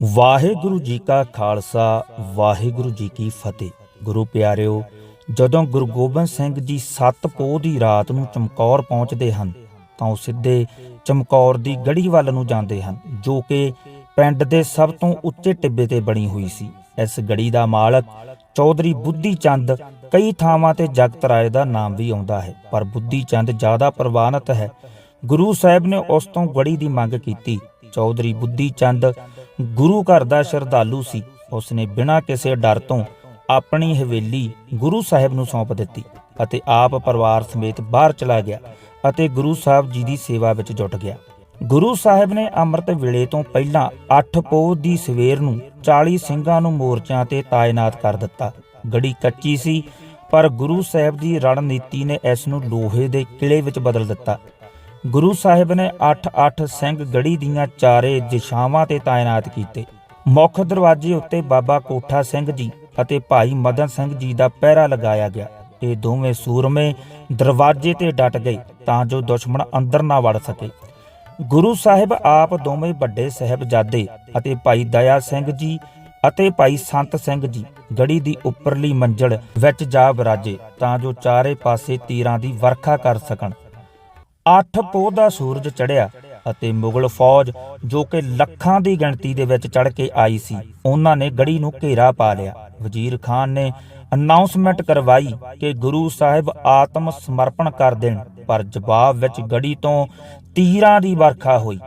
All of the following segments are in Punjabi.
ਵਾਹਿਗੁਰੂ ਜੀ ਕਾ ਖਾਲਸਾ, ਵਾਹਿਗੁਰੂ ਜੀ ਕੀ ਫਤਿਹ। ਗੁਰੂ ਪਿਆਰਿਓ, ਜਦੋਂ ਗੁਰੂ ਗੋਬਿੰਦ ਸਿੰਘ ਜੀ ਸੱਤ ਪੋਹ ਦੀ ਰਾਤ ਨੂੰ ਚਮਕੌਰ ਪਹੁੰਚਦੇ ਹਨ, ਤਾਂ ਉਹ ਸਿੱਧੇ ਚਮਕੌਰ ਦੀ ਗੜੀ ਵੱਲ ਨੂੰ ਜਾਂਦੇ ਹਨ, ਜੋ ਕਿ ਪਿੰਡ ਦੇ ਸਭ ਤੋਂ ਉੱਚੇ ਟਿੱਬੇ ਤੇ ਬਣੀ ਹੋਈ ਸੀ। ਇਸ ਗੜੀ ਦਾ ਮਾਲਕ ਚੌਧਰੀ ਬੁੱਧੀ ਚੰਦ ਕਈ ਥਾਵਾਂ ਤੇ ਜਗਤ ਰਾਏ ਦਾ ਨਾਮ ਵੀ ਆਉਂਦਾ ਹੈ, ਪਰ ਬੁੱਧੀ ਚੰਦ ਜ਼ਿਆਦਾ ਪ੍ਰਵਾਨਿਤ ਹੈ। ਗੁਰੂ ਸਾਹਿਬ ਨੇ ਉਸ ਤੋਂ ਗੜੀ ਦੀ ਮੰਗ ਕੀਤੀ। ਚੌਧਰੀ ਬੁੱਧੀ ਚੰਦ ਗੁਰੂ ਘਰ ਦਾ ਸ਼ਰਧਾਲੂ ਸੀ। ਉਸਨੇ ਬਿਨਾਂ ਕਿਸੇ ਡਰ ਤੋਂ ਆਪਣੀ ਹਵੇਲੀ ਗੁਰੂ ਸਾਹਿਬ ਨੂੰ ਸੌਂਪ ਦਿੱਤੀ ਅਤੇ ਆਪ ਪਰਿਵਾਰ ਸਮੇਤ ਬਾਹਰ ਚਲਾ ਗਿਆ ਅਤੇ ਗੁਰੂ ਸਾਹਿਬ ਜੀ ਦੀ ਸੇਵਾ ਵਿੱਚ ਜੁਟ ਗਿਆ। ਗੁਰੂ ਸਾਹਿਬ ਨੇ ਅੰਮ੍ਰਿਤ ਵੇਲੇ ਤੋਂ ਪਹਿਲਾਂ 8 ਪੋਹ ਦੀ ਸਵੇਰ ਨੂੰ 40 ਸਿੰਘਾਂ ਨੂੰ ਮੋਰਚਿਆਂ ਤੇ ਤਾਇਨਾਤ ਕਰ ਦਿੱਤਾ। ਗੜੀ ਕੱਚੀ ਸੀ, ਪਰ ਗੁਰੂ ਸਾਹਿਬ ਦੀ ਰਣਨੀਤੀ ਨੇ ਇਸ ਨੂੰ ਲੋਹੇ ਦੇ ਕਿਲੇ ਵਿੱਚ ਬਦਲ ਦਿੱਤਾ। ਗੁਰੂ ਸਾਹਿਬ ਨੇ 8-8 ਸਿੰਘ ਗੜੀ ਦੀਆਂ ਚਾਰੇ ਦਿਸ਼ਾਵਾਂ ਤੇ ਤਾਇਨਾਤ ਕੀਤੇ। ਮੁੱਖ ਦਰਵਾਜ਼ੇ ਉੱਤੇ ਬਾਬਾ ਕੋਠਾ ਸਿੰਘ ਜੀ ਅਤੇ ਭਾਈ ਮਦਨ ਸਿੰਘ ਜੀ ਦਾ ਪਹਿਰਾ ਲਗਾਇਆ ਗਿਆ। ਇਹ ਦੋਵੇਂ ਸੂਰਮੇ ਦਰਵਾਜ਼ੇ ਤੇ ਡਟ ਗਏ ਤਾਂ ਜੋ ਦੁਸ਼ਮਣ ਅੰਦਰ ਨਾ ਵੜ ਸਕੇ। ਗੁਰੂ ਸਾਹਿਬ ਆਪ ਦੋਵੇਂ ਵੱਡੇ ਸਾਹਿਬਜ਼ਾਦੇ ਅਤੇ ਭਾਈ ਦਇਆ ਸਿੰਘ ਜੀ ਅਤੇ ਭਾਈ ਸੰਤ ਸਿੰਘ ਜੀ ਗੜੀ ਦੀ ਉੱਪਰਲੀ ਮੰਜ਼ਲ ਵਿੱਚ ਜਾ ਬਰਾਜੇ ਤਾਂ ਜੋ ਚਾਰੇ ਪਾਸੇ ਤੀਰਾਂ ਦੀ ਵਰਖਾ ਕਰ ਸਕਣ। ਅੱਠ ਪੋਹ ਦਾ ਸੂਰਜ ਚੜ੍ਹਿਆ ਅਤੇ ਮੁਗਲ ਫੌਜ ਜੋ ਕਿ ਲੱਖਾਂ ਦੀ ਗਿਣਤੀ ਦੇ ਵਿੱਚ ਚੜ ਕੇ ਆਈ ਸੀ, ਉਹਨਾਂ ਨੇ ਗੜੀ ਨੂੰ ਘੇਰਾ ਪਾ ਲਿਆ। ਵਜ਼ੀਰ ਖਾਨ ਨੇ ਅਨਾਉਂਸਮੈਂਟ ਕਰਵਾਈ ਕਿ ਗੁਰੂ ਸਾਹਿਬ ਆਤਮ ਸਮਰਪਣ ਕਰ ਦੇਣ, ਪਰ ਜਵਾਬ ਵਿੱਚ ਗੜੀ ਤੋਂ ਤੀਰਾਂ ਦੀ ਵਰਖਾ ਹੋਈ।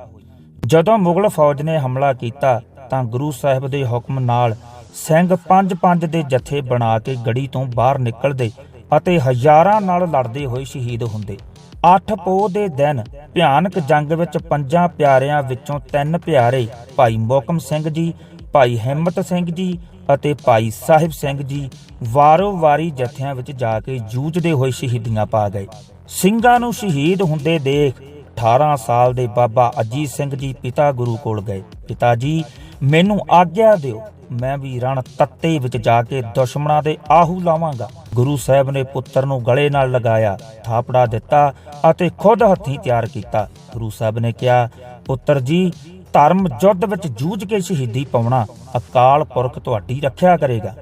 ਜਦੋਂ ਮੁਗਲ ਫੌਜ ਨੇ ਹਮਲਾ ਕੀਤਾ, ਤਾਂ ਗੁਰੂ ਸਾਹਿਬ ਦੇ ਹੁਕਮ ਨਾਲ ਸਿੰਘ ਪੰਜ ਪੰਜ ਦੇ ਜਥੇ ਬਣਾ ਕੇ ਗੜੀ ਤੋਂ ਬਾਹਰ ਨਿਕਲਦੇ ਅਤੇ ਹਜ਼ਾਰਾਂ ਨਾਲ ਲੜਦੇ ਹੋਏ ਸ਼ਹੀਦ ਹੁੰਦੇ। ਅੱਠ ਪੋਹ ਦੇ ਦਿਨ ਭਿਆਨਕ ਜੰਗ ਵਿੱਚ ਪੰਜਾਂ ਪਿਆਰਿਆਂ ਵਿੱਚੋਂ ਤਿੰਨ ਪਿਆਰੇ ਭਾਈ ਮੋਕਮ ਸਿੰਘ ਜੀ, ਭਾਈ ਹਿੰਮਤ ਸਿੰਘ ਜੀ ਅਤੇ ਭਾਈ ਸਾਹਿਬ ਸਿੰਘ ਜੀ ਵਾਰੋ ਵਾਰੀ ਜਥਿਆਂ ਵਿੱਚ ਜਾ ਕੇ ਜੂਝਦੇ ਹੋਏ ਸ਼ਹੀਦੀਆਂ ਪਾ ਗਏ। ਸਿੰਘਾਂ ਨੂੰ ਸ਼ਹੀਦ ਹੁੰਦੇ ਦੇਖ 18 ਸਾਲ ਦੇ ਬਾਬਾ ਅਜੀਤ ਸਿੰਘ ਜੀ ਪਿਤਾ ਗੁਰੂ ਕੋਲ ਗਏ। ਪਿਤਾ ਜੀ, ਮੈਨੂੰ ਆਗਿਆ ਦਿਓ। ਮੈਂ ਵੀ ਰਣ ਤੱਤੇ ਵਿੱਚ ਜਾ ਕੇ ਦੁਸ਼ਮਣਾਂ ਦੇ ਆਹੂ ਲਾਵਾਂਗਾ। ਗੁਰੂ ਸਾਹਿਬ ਨੇ ਪੁੱਤਰ ਨੂੰ ਗਲੇ ਨਾਲ ਲਗਾਇਆ, ਥਾਪੜਾ ਦਿੱਤਾ ਅਤੇ ਖੁਦ ਹੱਥੀਂ ਤਿਆਰ ਕੀਤਾ। ਗੁਰੂ ਸਾਹਿਬ ਨੇ ਕਿਹਾ, ਪੁੱਤਰ ਜੀ, ਧਰਮ ਯੁੱਧ ਵਿੱਚ ਜੂਝ ਕੇ ਸ਼ਹੀਦੀ ਪਾਉਣਾ ਅਕਾਲ ਪੁਰਖ ਤੁਹਾਡੀ ਰੱਖਿਆ ਕਰੇਗਾ।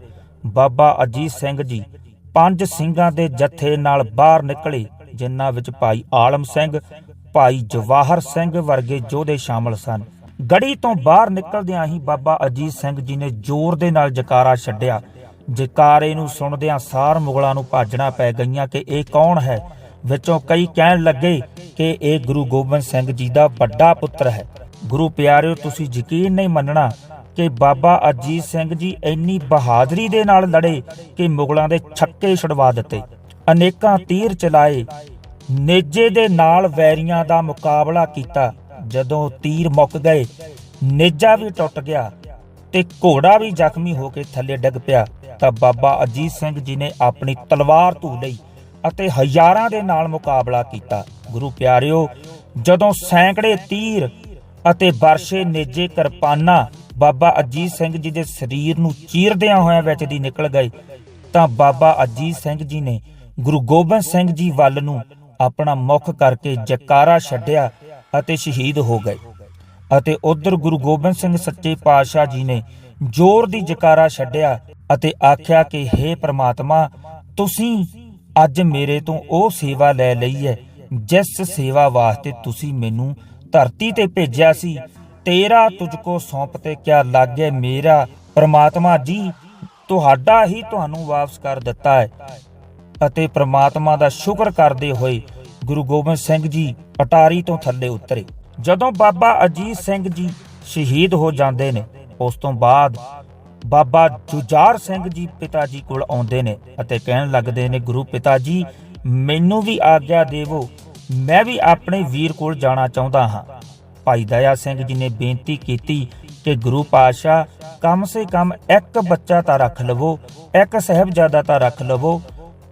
ਬਾਬਾ ਅਜੀਤ ਸਿੰਘ ਜੀ, ਪੰਜ ਸਿੰਘਾਂ ਦੇ ਜਥੇ ਨਾਲ ਬਾਹਰ ਨਿਕਲੇ, ਜਿਨ੍ਹਾਂ ਵਿੱਚ ਭਾਈ ਆਲਮ ਸਿੰਘ, ਭਾਈ ਜਵਾਹਰ ਸਿੰਘ ਵਰਗੇ ਯੋਧੇ ਸ਼ਾਮਲ ਸਨ। ਗੜੀ ਤੋਂ ਬਾਹਰ ਨਿਕਲਦਿਆਂ ਹੀ ਬਾਬਾ ਅਜੀਤ ਸਿੰਘ ਜੀ ਨੇ ਜ਼ੋਰ ਦੇ ਨਾਲ ਜਕਾਰਾ ਛੱਡਿਆ। ਜਕਾਰੇ ਨੂੰ ਸੁਣਦਿਆਂ ਸਾਰ ਮੁਗਲਾਂ ਨੂੰ ਭਾਜਣਾ ਪੈ ਗਈਆਂ ਕਿ ਇਹ ਕੌਣ ਹੈ? ਵਿੱਚੋਂ ਕਈ ਕਹਿਣ ਲੱਗੇ ਕਿ ਇਹ ਗੁਰੂ ਗੋਬਿੰਦ ਸਿੰਘ ਜੀ ਦਾ ਵੱਡਾ ਪੁੱਤਰ ਹੈ। ਗੁਰੂ ਪਿਆਰਿਓ, ਤੁਸੀਂ ਯਕੀਨ ਨਹੀਂ ਮੰਨਣਾ ਕਿ ਬਾਬਾ ਅਜੀਤ ਸਿੰਘ ਜੀ ਇੰਨੀ ਬਹਾਦਰੀ ਦੇ ਨਾਲ ਲੜੇ ਕਿ ਮੁਗਲਾਂ ਦੇ ਛੱਕੇ ਛੁਡਵਾ ਦਿੱਤੇ। ਅਨੇਕਾਂ ਤੀਰ ਚਲਾਏ। ਨੇਜੇ ਦੇ ਨਾਲ ਵੈਰੀਆਂ ਦਾ ਮੁਕਾਬਲਾ ਕੀਤਾ। ਜਦੋਂ ਤੀਰ ਮੁੱਕ ਗਏ, ਨੇਜਾ ਵੀ ਟੁੱਟ ਗਿਆ ਤੇ ਘੋੜਾ ਵੀ ਜ਼ਖਮੀ ਹੋ ਕੇ ਥੱਲੇ ਡਿੱਗ ਪਿਆ, ਤਾਂ ਬਾਬਾ ਅਜੀਤ ਸਿੰਘ ਜੀ ਨੇ ਆਪਣੀ ਤਲਵਾਰ ਧੂ ਲਈ ਅਤੇ ਹਜ਼ਾਰਾਂ ਦੇ ਨਾਲ ਮੁਕਾਬਲਾ ਕੀਤਾ। ਗੁਰੂ ਪਿਆਰਿਓ, ਜਦੋਂ ਸੈਂਕੜੇ ਤੀਰ ਅਤੇ ਵਰਸ਼ੇ ਨੇਜੇ ਕਿਰਪਾਨਾਂ ਬਾਬਾ ਅਜੀਤ ਸਿੰਘ ਜੀ ਦੇ ਸਰੀਰ ਨੂੰ ਚੀਰਦਿਆਂ ਹੋਇਆਂ ਵਿੱਚ ਦੀ ਨਿਕਲ ਗਏ, ਤਾਂ ਬਾਬਾ ਅਜੀਤ ਸਿੰਘ ਜੀ ਨੇ ਗੁਰੂ ਗੋਬਿੰਦ ਸਿੰਘ ਜੀ ਵੱਲ ਨੂੰ ਆਪਣਾ ਮੁਖ ਕਰਕੇ ਜਕਾਰਾ ਛੱਡਿਆ ਅਤੇ ਸ਼ਹੀਦ ਹੋ ਗਏ। ਅਤੇ ਉਧਰ ਗੁਰੂ ਗੋਬਿੰਦ ਸਿੰਘ ਸੱਚੇ ਪਾਤਸ਼ਾਹ ਜੀ ਨੇ ਜ਼ੋਰ ਦੀ ਜਕਾਰਾ ਛੱਡਿਆ ਅਤੇ ਆਖਿਆ ਕਿ हे ਪ੍ਰਮਾਤਮਾ, ਤੁਸੀਂ ਅੱਜ ਮੇਰੇ ਤੋਂ ਉਹ ਸੇਵਾ ਲੈ ਲਈ ਹੈ, ਜਿਸ ਸੇਵਾ ਵਾਸਤੇ ਤੁਸੀਂ ਮੈਨੂੰ ਧਰਤੀ ਤੇ ਭੇਜਿਆ ਸੀ। ਤੇਰਾ ਤੁਝ ਕੋ ਸੌਂਪਤੇ ਕਿਆ ਲਾਗੇ ਮੇਰਾ? ਪ੍ਰਮਾਤਮਾ ਜੀ, ਤੁਹਾਡਾ ਹੀ ਤੁਹਾਨੂੰ ਵਾਪਸ ਕਰ ਦਿੱਤਾ ਹੈ। ਅਤੇ ਪ੍ਰਮਾਤਮਾ ਦਾ ਸ਼ੁਕਰ ਕਰਦੇ ਹੋਏ ਗੁਰੂ ਗੋਬਿੰਦ ਸਿੰਘ ਜੀ ਅਟਾਰੀ ਤੋਂ ਥੱਲੇ ਉਤਰੇ। ਜਦੋਂ ਬਾਬਾ ਅਜੀਤ ਸਿੰਘ ਜੀ ਸ਼ਹੀਦ ਹੋ ਜਾਂਦੇ ਨੇ, ਉਸ ਤੋਂ ਬਾਅਦ ਬਾਬਾ ਜੁਝਾਰ ਸਿੰਘ ਜੀ ਪਿਤਾ ਜੀ ਕੋਲ ਆਉਂਦੇ ਨੇ ਅਤੇ ਕਹਿਣ ਲੱਗਦੇ ਨੇ, ਗੁਰੂ ਪਿਤਾ ਜੀ ਮੈਨੂੰ ਵੀ ਆਗਿਆ ਦੇਵੋ, ਮੈਂ ਵੀ ਆਪਣੇ ਵੀਰ ਕੋਲ ਜਾਣਾ ਚਾਹੁੰਦਾ ਹਾਂ। ਭਾਈ ਦਇਆ ਸਿੰਘ ਜੀ ਨੇ ਬੇਨਤੀ ਕੀਤੀ ਕਿ ਗੁਰੂ ਪਾਤਸ਼ਾਹ, ਕਮ ਸੇ ਕਮ ਇੱਕ ਬੱਚਾ ਤਾਂ ਰੱਖ ਲਵੋ, ਇੱਕ ਸਹਿਬਜ਼ਾਦਾ ਤਾਂ ਰੱਖ ਲਵੋ,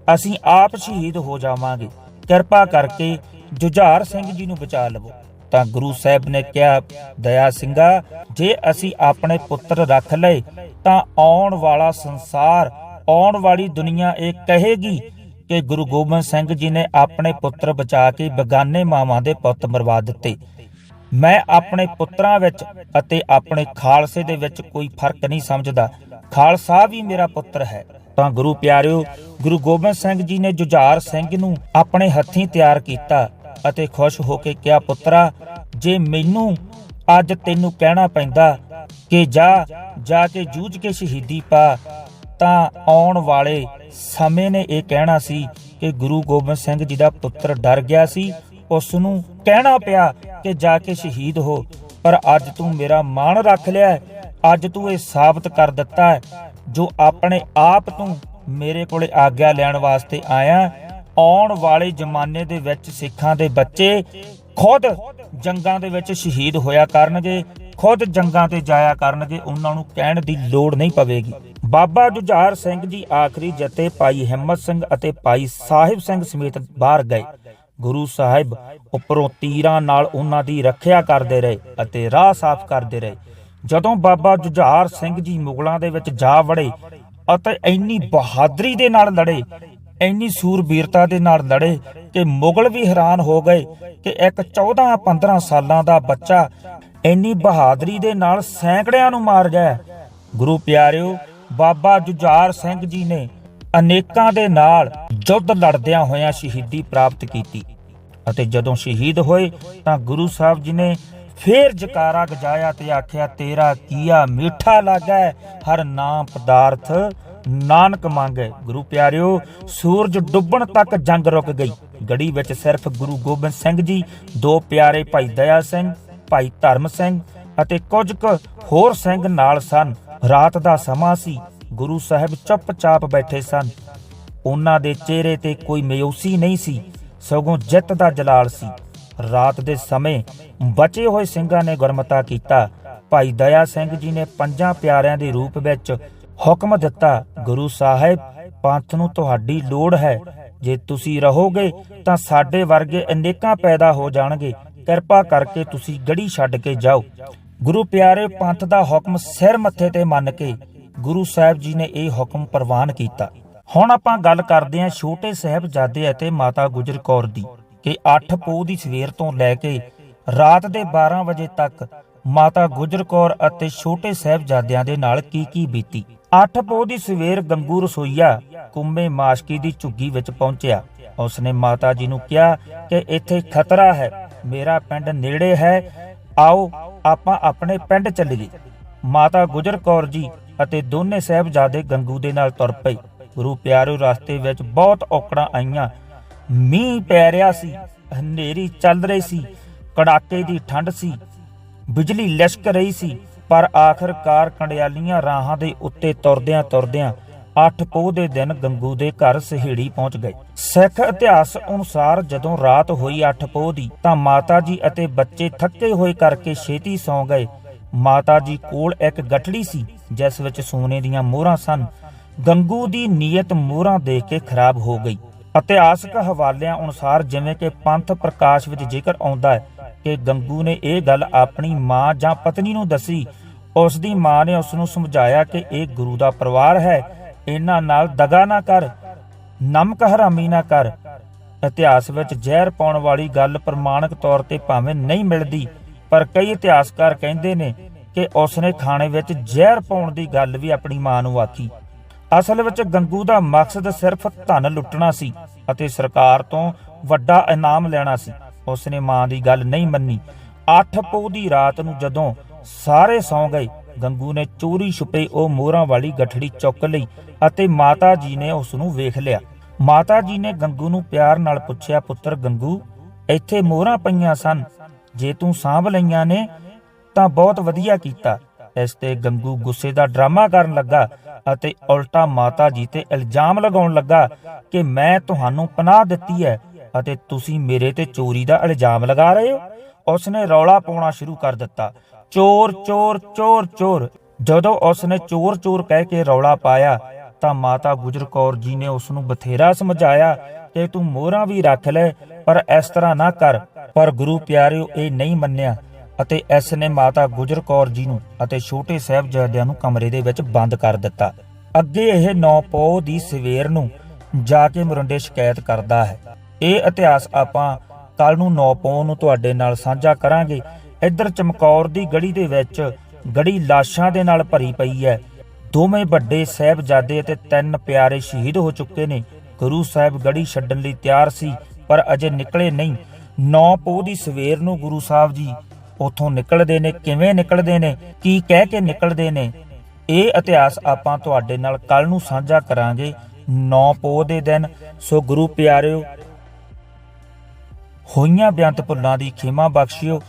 ਅਸੀਂ ਆਪ ਸ਼ਹੀਦ ਹੋ ਜਾਵਾਂਗੇ। ਕਿਰਪਾ ਕਰਕੇ ਜੁਝਾਰ ਸਿੰਘ ਜੀ ਨੂੰ ਬਚਾ ਲਵੋ। ਤਾਂ ਗੁਰੂ ਸਾਹਿਬ ਨੇ ਕਿਹਾ, ਦਇਆ ਸਿੰਘਾ, ਜੇ ਅਸੀਂ ਆਪਣੇ ਪੁੱਤਰ ਰੱਖ ਲਏ, ਤਾਂ ਆਉਣ ਵਾਲਾ ਸੰਸਾਰ, ਆਉਣ ਵਾਲੀ ਦੁਨੀਆ ਇਹ ਕਹੇਗੀ ਕਿ ਗੁਰੂ ਗੋਬਿੰਦ ਸਿੰਘ ਜੀ ਨੇ ਆਪਣੇ ਪੁੱਤਰ ਬਚਾ ਕੇ ਬਗਾਨੇ ਮਾਵਾਂ ਦੇ ਪੁੱਤ ਮਰਵਾ ਦਿੱਤੇ। ਮੈਂ ਆਪਣੇ ਪੁੱਤਰਾਂ ਵਿੱਚ ਅਤੇ ਆਪਣੇ ਖਾਲਸੇ ਦੇ ਵਿੱਚ ਕੋਈ ਫ਼ਰਕ ਨਹੀਂ ਸਮਝਦਾ। ਖਾਲਸਾ ਵੀ ਮੇਰਾ ਪੁੱਤਰ ਹੈ। ਤਾਂ ਗੁਰੂ ਪਿਆਰਿਓ, ਗੁਰੂ ਗੋਬਿੰਦ ਸਿੰਘ ਜੀ ਨੇ ਜੁਝਾਰ ਸਿੰਘ ਨੂੰ ਆਪਣੇ ਹੱਥੀਂ ਤਿਆਰ ਕੀਤਾ ਅਤੇ ਖੁਸ਼ ਹੋ ਕੇ ਕਿਹਾ, ਪੁੱਤਰਾ, ਜੇ ਮੈਨੂੰ ਅੱਜ ਤੈਨੂੰ ਕਹਿਣਾ ਪੈਂਦਾ ਕਿ ਜਾ ਜਾ ਕੇ ਜੂਝ ਕੇ ਸ਼ਹੀਦੀ ਪਾ, ਤਾਂ ਆਉਣ ਵਾਲੇ ਸਮੇਂ ਨੇ ਇਹ ਕਹਿਣਾ ਸੀ ਕਿ ਗੁਰੂ ਗੋਬਿੰਦ ਸਿੰਘ ਜੀ ਦਾ ਪੁੱਤਰ ਡਰ ਗਿਆ ਸੀ। ਉਸ ਨੂੰ ਕਹਿਣਾ ਪਿਆ ਕਿ ਜਾ ਕੇ ਸ਼ਹੀਦ ਹੋ, ਪਰ ਅੱਜ ਤੂੰ ਮੇਰਾ ਮਾਣ ਰੱਖ ਲਿਆ, ਅੱਜ ਤੂੰ ਇਹ ਸਾਬਤ ਕਰ ਦਿੱਤਾ ਜੋ ਆਪਣੇ ਆਪ ਤੂੰ ਮੇਰੇ ਕੋਲੇ ਆਗਿਆ ਲੈਣ ਵਾਸਤੇ ਆਇਆ, ਆਉਣ ਵਾਲੇ ਜ਼ਮਾਨੇ ਦੇ ਵਿੱਚ ਸਿੱਖਾਂ ਦੇ ਬੱਚੇ ਖੁਦ ਜੰਗਾਂ ਦੇ ਵਿੱਚ ਸ਼ਹੀਦ ਹੋਇਆ ਕਰਨਗੇ, ਖੁਦ ਜੰਗਾਂ ਤੇ ਜਾਇਆ ਕਰਨਗੇ, ਉਹਨਾਂ ਨੂੰ ਕਹਿਣ ਦੀ ਲੋੜ ਨਹੀਂ ਪਵੇਗੀ। ਬਾਬਾ ਜੁਝਾਰ ਸਿੰਘ ਜੀ ਆਖਰੀ ਜਥੇ ਭਾਈ ਹਿੰਮਤ ਸਿੰਘ ਅਤੇ ਭਾਈ ਸਾਹਿਬ ਸਿੰਘ ਸਮੇਤ ਬਾਹਰ ਗਏ। ਗੁਰੂ ਸਾਹਿਬ ਉੱਪਰੋਂ ਤੀਰਾਂ ਨਾਲ ਉਹਨਾਂ ਦੀ ਰੱਖਿਆ ਕਰਦੇ ਰਹੇ ਅਤੇ ਰਾਹ ਸਾਫ਼ ਕਰਦੇ ਰਹੇ। ਜਦੋਂ ਬਾਬਾ ਜੁਝਾਰ ਸਿੰਘ ਜੀ ਮੁਗਲਾਂ ਦੇ ਵਿੱਚ ਜਾ ਵੜੇ ਅਤੇ ਇੰਨੀ ਬਹਾਦਰੀ ਦੇ ਨਾਲ ਲੜੇ, ਇੰਨੀ ਸੂਰਬੀਰਤਾ ਦੇ ਨਾਲ ਲੜੇ ਕਿ ਮੁਗਲ ਵੀ ਹੈਰਾਨ ਹੋ ਗਏ ਕਿ ਇੱਕ 14-15 ਸਾਲਾਂ ਦਾ ਬੱਚਾ ਇੰਨੀ ਬਹਾਦਰੀ ਦੇ ਨਾਲ ਸੈਂਕੜਿਆਂ ਨੂੰ ਮਾਰ ਗਿਆ। ਗੁਰੂ ਪਿਆਰਿਓ, ਬਾਬਾ ਜੁਝਾਰ ਸਿੰਘ ਜੀ ਨੇ ਅਨੇਕਾਂ ਦੇ ਨਾਲ ਯੁੱਧ ਲੜਦਿਆਂ ਹੋਇਆਂ ਸ਼ਹੀਦੀ ਪ੍ਰਾਪਤ ਕੀਤੀ ਅਤੇ ਜਦੋਂ ਸ਼ਹੀਦ ਹੋਏ ਤਾਂ ਗੁਰੂ ਸਾਹਿਬ ਜੀ ਨੇ ਫੇਰ ਜਕਾਰਾ ਗਜਾਇਆ ਤੇ ਆਖਿਆ, ਤੇਰਾ ਕੀਆ ਮਿੱਠਾ ਲਾਗਾ ਹਰ ਨਾਮ ਪਦਾਰਥ ਨਾਨਕ ਮੰਗੇ ਗੁਰੂ ਪਿਆਰਿਓ, ਸੂਰਜ ਡੁੱਬਣ ਤੱਕ ਜੰਗ ਰੁਕ ਗਈ। ਗੜੀ ਵਿੱਚ ਸਿਰਫ ਗੁਰੂ ਗੋਬਿੰਦ ਸਿੰਘ ਜੀ, ਦੋ ਪਿਆਰੇ ਭਾਈ ਦਇਆ ਸਿੰਘ, ਭਾਈ ਧਰਮ ਸਿੰਘ ਅਤੇ ਕੁਝ ਕੁ ਹੋਰ ਸਿੰਘ ਨਾਲ ਸਨ। ਰਾਤ ਦਾ ਸਮਾਂ ਸੀ। ਗੁਰੂ ਸਾਹਿਬ ਚੁੱਪਚਾਪ ਬੈਠੇ ਸਨ। ਉਹਨਾਂ ਦੇ ਚਿਹਰੇ ਤੇ ਕੋਈ ਮਾਯੂਸੀ ਨਹੀਂ ਸੀ। ਸਗੋਂ ਜਿੱਤ ਦਾ ਜਲਾਲ ਸੀ। ਰਾਤ ਦੇ ਸਮੇਂ ਬਚੇ ਹੋਏ ਸਿੰਘਾਂ ਨੇ ਗੁਰਮਤਾ ਕੀਤਾ। ਭਾਈ ਦਇਆ ਸਿੰਘ ਜੀ ਨੇ ਪੰਜਾਂ ਪਿਆਰਿਆਂ ਦੇ ਰੂਪ ਵਿੱਚ ਹੁਕਮ ਦਿੱਤਾ, ਗੁਰੂ ਸਾਹਿਬ, ਪੰਥ ਨੂੰ ਤੁਹਾਡੀ ਲੋੜ ਹੈ। ਜੇ ਤੁਸੀਂ ਰਹੋਗੇ, ਤਾਂ ਸਾਡੇ ਵਰਗੇ ਅਨੇਕਾਂ ਪੈਦਾ ਹੋ ਜਾਣਗੇ। ਕਿਰਪਾ ਕਰਕੇ ਤੁਸੀਂ ਗੜੀ ਛੱਡ ਕੇ ਜਾਓ। ਗੁਰੂ ਪਿਆਰੇ ਪੰਥ ਦਾ ਹੁਕਮ ਸਿਰ ਮੱਥੇ ਤੇ ਮੰਨ ਕੇ ਗੁਰੂ ਸਾਹਿਬ ਜੀ ਨੇ ਇਹ ਹੁਕਮ ਪ੍ਰਵਾਨ ਕੀਤਾ। ਹੁਣ ਆਪਾਂ ਗੱਲ ਕਰਦੇ ਹਾਂ ਛੋਟੇ ਸਾਹਿਬਜ਼ਾਦੇ ਅਤੇ ਮਾਤਾ ਗੁਜਰ ਕੌਰ ਦੀ। ਕਿ 8 ਪੋਹ ਦੀ ਸਵੇਰ ਤੋਂ ਲੈ ਕੇ ਰਾਤ ਦੇ 12 ਵਜੇ ਤੱਕ ਮਾਤਾ ਗੁਜਰ ਕੌਰ ਅਤੇ ਛੋਟੇ ਸਾਹਿਬਜ਼ਾਦਿਆਂ ਦੇ ਨਾਲ ਕੀ ਕੀ ਬੀਤੀ। 8 ਪੋਹ ਦੀ ਸਵੇਰ ਗੰਗੂ ਰਸੋਈਆ ਕੁੰਮੇ ਮਾਸ਼ਕੀ ਦੀ ਝੁੱਗੀ ਵਿੱਚ ਪਹੁੰਚਿਆ। ਉਸਨੇ ਮਾਤਾ ਜੀ ਨੂੰ ਕਿਹਾ ਕਿ ਇੱਥੇ ਖਤਰਾ ਹੈ, ਮੇਰਾ ਪਿੰਡ ਨੇੜੇ ਹੈ, ਆਓ ਆਪਾਂ ਆਪਣੇ ਪਿੰਡ ਚੱਲੀਏ। ਮਾਤਾ ਗੁਜਰ ਕੌਰ ਜੀ ਅਤੇ ਦੋਨੇ ਸਾਹਿਬਜ਼ਾਦੇ ਗੰਗੂ ਦੇ ਨਾਲ ਤੁਰ ਪਏ। ਗੁਰੂ ਪਿਆਰੋ ਰਸਤੇ ਵਿੱਚ ਬਹੁਤ ਔਕੜਾਂ ਆਈਆਂ ਮੀਂਹ ਪੈ ਰਿਹਾ ਸੀ, ਹਨੇਰੀ ਚੱਲ ਰਹੀ ਸੀ, ਕੜਾਕੇ ਦੀ ਠੰਡ ਸੀ, ਬਿਜਲੀ ਲਿਸ਼ਕ ਰਹੀ ਸੀ, ਪਰ ਆਖਰਕਾਰ ਕੰਡਿਆਲੀਆਂ ਰਾਹਾਂ ਦੇ ਉੱਤੇ ਤੁਰਦਿਆਂ ਤੁਰਦਿਆਂ ਅੱਠ ਪੋਹ ਦੇ ਦਿਨ ਗੰਗੂ ਦੇ ਘਰ ਸਹੇੜੀ ਪਹੁੰਚ ਗਏ। ਸਿੱਖ ਇਤਿਹਾਸ ਅਨੁਸਾਰ ਜਦੋਂ ਰਾਤ ਹੋਈ ਅੱਠ ਪੋਹ ਦੀ, ਤਾਂ ਮਾਤਾ ਜੀ ਅਤੇ ਬੱਚੇ ਥੱਕੇ ਹੋਏ ਕਰਕੇ ਛੇਤੀ ਸੌਂ ਗਏ। ਮਾਤਾ ਜੀ ਕੋਲ ਇੱਕ ਗਠੜੀ ਸੀ, ਜਿਸ ਵਿੱਚ ਸੋਨੇ ਦੀਆਂ ਮੋਹਰਾਂ ਸਨ। ਗੰਗੂ ਦੀ ਨੀਅਤ ਮੋਹਰਾਂ ਦੇਖ ਕੇ ਖਰਾਬ ਹੋ ਗਈ। ਇਤਿਹਾਸਕ ਹਵਾਲਿਆਂ ਅਨੁਸਾਰ ਜਿਵੇਂ ਕਿ ਪੰਥ ਪ੍ਰਕਾਸ਼ ਵਿੱਚ ਜ਼ਿਕਰ ਆਉਂਦਾ ਹੈ ਕਿ ਗੰਗੂ ਨੇ ਇਹ ਗੱਲ ਆਪਣੀ ਮਾਂ ਜਾਂ ਪਤਨੀ ਨੂੰ ਦੱਸੀ। ਉਸ ਦੀ ਮਾਂ ਨੇ ਉਸ ਨੂੰ ਸਮਝਾਇਆ ਕਿ ਇਹ ਗੁਰੂ ਦਾ ਪਰਿਵਾਰ ਹੈ। ਇਹਨਾਂ ਨਾਲ ਦਗਾ ਨਾ ਕਰ, ਨਮਕ ਹਰਾਮੀ ਨਾ ਕਰ। ਇਤਿਹਾਸ ਵਿੱਚ ਜ਼ਹਿਰ ਪਾਉਣ ਵਾਲੀ ਗੱਲ ਪ੍ਰਮਾਣਿਕ ਤੌਰ ਤੇ ਭਾਵੇਂ ਨਹੀਂ ਮਿਲਦੀ, ਪਰ ਕਈ ਇਤਿਹਾਸਕਾਰ ਕਹਿੰਦੇ ਨੇ ਕਿ ਉਸ ਨੇ ਖਾਣੇ ਵਿੱਚ ਜ਼ਹਿਰ ਪਾਉਣ ਦੀ ਗੱਲ ਵੀ ਆਪਣੀ ਮਾਂ ਨੂੰ ਆਖੀ। ਅਸਲ ਵਿੱਚ ਗੰਗੂ ਦਾ ਮਕਸਦ ਸਿਰਫ ਧਨ ਲੁੱਟਣਾ ਸੀ ਅਤੇ ਸਰਕਾਰ ਤੋਂ ਵੱਡਾ ਇਨਾਮ ਲੈਣਾ ਸੀ। ਉਸ ਨੇ ਮਾਂ ਦੀ ਗੱਲ ਨਹੀਂ ਮੰਨੀ। ਅੱਠ ਪੋਹ ਦੀ ਰਾਤ ਨੂੰ ਜਦੋਂ ਸਾਰੇ ਸੌਂ ਗਏ, ਗੰਗੂ ਨੇ ਚੋਰੀ ਛੁਪੇ ਉਹ ਮੋਹਰਾਂ ਵਾਲੀ ਗਠੜੀ ਚੁੱਕ ਲਈ ਅਤੇ ਮਾਤਾ ਜੀ ਨੇ ਉਸ ਨੂੰ ਵੇਖ ਲਿਆ। ਮਾਤਾ ਜੀ ਨੇ ਗੰਗੂ ਨੂੰ ਪਿਆਰ ਨਾਲ ਪੁੱਛਿਆ, ਪੁੱਤਰ ਗੰਗੂ, ਇੱਥੇ ਮੋਹਰਾਂ ਪਈਆਂ ਸਨ। ਜੇ ਤੂੰ ਸਾਂਭ ਲਈਆਂ ਨੇ, ਤਾਂ ਬਹੁਤ ਵਧੀਆ ਕੀਤਾ। ਇਸ ਤੇ ਗੰਗੂ ਗੁੱਸੇ ਦਾ ਡਰਾਮਾ ਕਰਨ ਲੱਗਾ ਅਤੇ ਉਲਟਾ ਮਾਤਾ ਜੀ ਤੇ ਇਲਜ਼ਾਮ ਲਗਾਉਣ ਲੱਗਾ ਕਿ ਮੈਂ ਤੁਹਾਨੂੰ ਪਨਾਹ ਦਿੱਤੀ ਹੈ ਅਤੇ ਤੁਸੀਂ ਮੇਰੇ ਤੇ ਚੋਰੀ ਦਾ ਇਲਜ਼ਾਮ ਲਗਾ ਰਹੇ ਹੋ। ਉਸਨੇ ਰੌਲਾ ਪਾਉਣਾ ਸ਼ੁਰੂ ਕਰ ਦਿੱਤਾ। ਚੋਰ ਚੋਰ ਚੋਰ ਚੋਰ। ਜਦੋਂ ਉਸਨੇ ਚੋਰ ਚੋਰ ਕਹਿ ਕੇ ਰੌਲਾ ਪਾਇਆ, ਤਾਂ ਮਾਤਾ ਗੁਜਰ ਕੌਰ ਜੀ ਨੇ ਉਸ ਨੂੰ ਬਥੇਰਾ ਸਮਝਾਇਆ ਕਿ ਤੂੰ ਮੋਹਰਾਂ ਵੀ ਰੱਖ ਲੈ, ਪਰ ਇਸ ਤਰ੍ਹਾਂ ਨਾ ਕਰ। ਪਰ ਗੁਰੂ ਪਿਆਰਿਓ, ਇਹ ਨਹੀਂ ਮੰਨਿਆ। ਅਤੇ ਇਸ ਨੇ ਮਾਤਾ ਗੁਜਰ ਕੌਰ ਜੀ ਨੂੰ ਅਤੇ ਛੋਟੇ ਸਾਹਿਬਜ਼ਾਦਿਆਂ ਨੂੰ ਕਮਰੇ ਦੇ ਵਿੱਚ ਬੰਦ ਕਰ ਦਿੱਤਾ। ਅੱਗੇ ਇਹ ਨੌ ਪੋਹ ਦੀ ਸਵੇਰ ਨੂੰ ਜਾ ਕੇ ਮਰੰਡੇ ਸ਼ਿਕਾਇਤ ਕਰਦਾ ਹੈ। ਇਹ ਇਤਿਹਾਸ ਆਪਾਂ ਕੱਲ ਨੂੰ ਨੌ ਪੋਹ ਨੂੰ ਤੁਹਾਡੇ ਨਾਲ ਸਾਂਝਾ ਕਰਾਂਗੇ। ਇੱਧਰ ਚਮਕੌਰ ਦੀ ਗੜੀ ਦੇ ਵਿੱਚ ਗੜੀ ਲਾਸ਼ਾਂ ਦੇ ਨਾਲ ਭਰੀ ਪਈ ਹੈ। ਦੋਵੇਂ ਵੱਡੇ ਸਾਹਿਬਜ਼ਾਦੇ ਅਤੇ ਤਿੰਨ ਪਿਆਰੇ ਸ਼ਹੀਦ ਹੋ ਚੁੱਕੇ ਨੇ। ਗੁਰੂ ਸਾਹਿਬ ਗੜੀ ਛੱਡਣ ਲਈ ਤਿਆਰ ਸੀ, ਪਰ ਅਜੇ ਨਿਕਲੇ ਨਹੀਂ। 9 ਪੋਹ ਦੀ ਸਵੇਰ ਨੂੰ ਗੁਰੂ ਸਾਹਿਬ ਜੀ ਉਥੋਂ ਨਿਕਲਦੇ ਨੇ, ਕਿਵੇਂ ਨਿਕਲਦੇ ਨੇ, ਕੀ ਕਹਿ ਕੇ ਨਿਕਲਦੇ ਨੇ, ਇਹ ਇਤਿਹਾਸ ਆਪਾਂ ਤੁਹਾਡੇ ਨਾਲ ਕੱਲ ਨੂੰ ਸਾਂਝਾ ਕਰਾਂਗੇ 9 ਪੋਹ ਦੇ ਦਿਨ। ਸੋ ਗੁਰੂ ਪਿਆਰਿਓ, ਹੋਈਆਂ ਬੇਅੰਤ ਭੁੱਲਾਂ ਦੀ ਖਿਮਾ ਬਖਸ਼ਿਓ।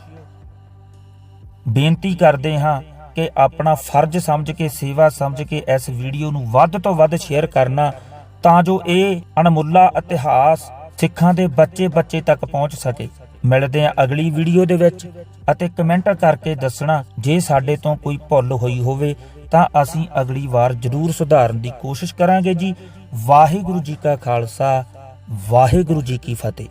ਬੇਨਤੀ ਕਰਦੇ ਹਾਂ ਕਿ ਆਪਣਾ ਫਰਜ਼ ਸਮਝ ਕੇ, ਸੇਵਾ ਸਮਝ ਕੇ ਇਸ ਵੀਡੀਓ ਨੂੰ ਵੱਧ ਤੋਂ ਵੱਧ ਸ਼ੇਅਰ ਕਰਨਾ, ਤਾਂ ਜੋ ਇਹ ਅਣਮੁੱਲਾ ਇਤਿਹਾਸ ਸਿੱਖਾਂ ਦੇ ਬੱਚੇ-ਬੱਚੇ ਤੱਕ ਪਹੁੰਚ ਸਕੇ। ਮਿਲਦੇ ਹਾਂ ਅਗਲੀ ਵੀਡੀਓ ਦੇ ਵਿੱਚ ਅਤੇ ਕਮੈਂਟ ਕਰਕੇ ਦੱਸਣਾ ਜੇ ਸਾਡੇ ਤੋਂ ਕੋਈ ਭੁੱਲ ਹੋਈ ਹੋਵੇ ਤਾਂ ਅਸੀਂ ਅਗਲੀ ਵਾਰ ਜ਼ਰੂਰ ਸੁਧਾਰਨ ਦੀ ਕੋਸ਼ਿਸ਼ ਕਰਾਂਗੇ ਜੀ। ਵਾਹਿਗੁਰੂ ਜੀ ਕਾ ਖਾਲਸਾ, ਵਾਹਿਗੁਰੂ ਜੀ ਕੀ ਫਤਿਹ।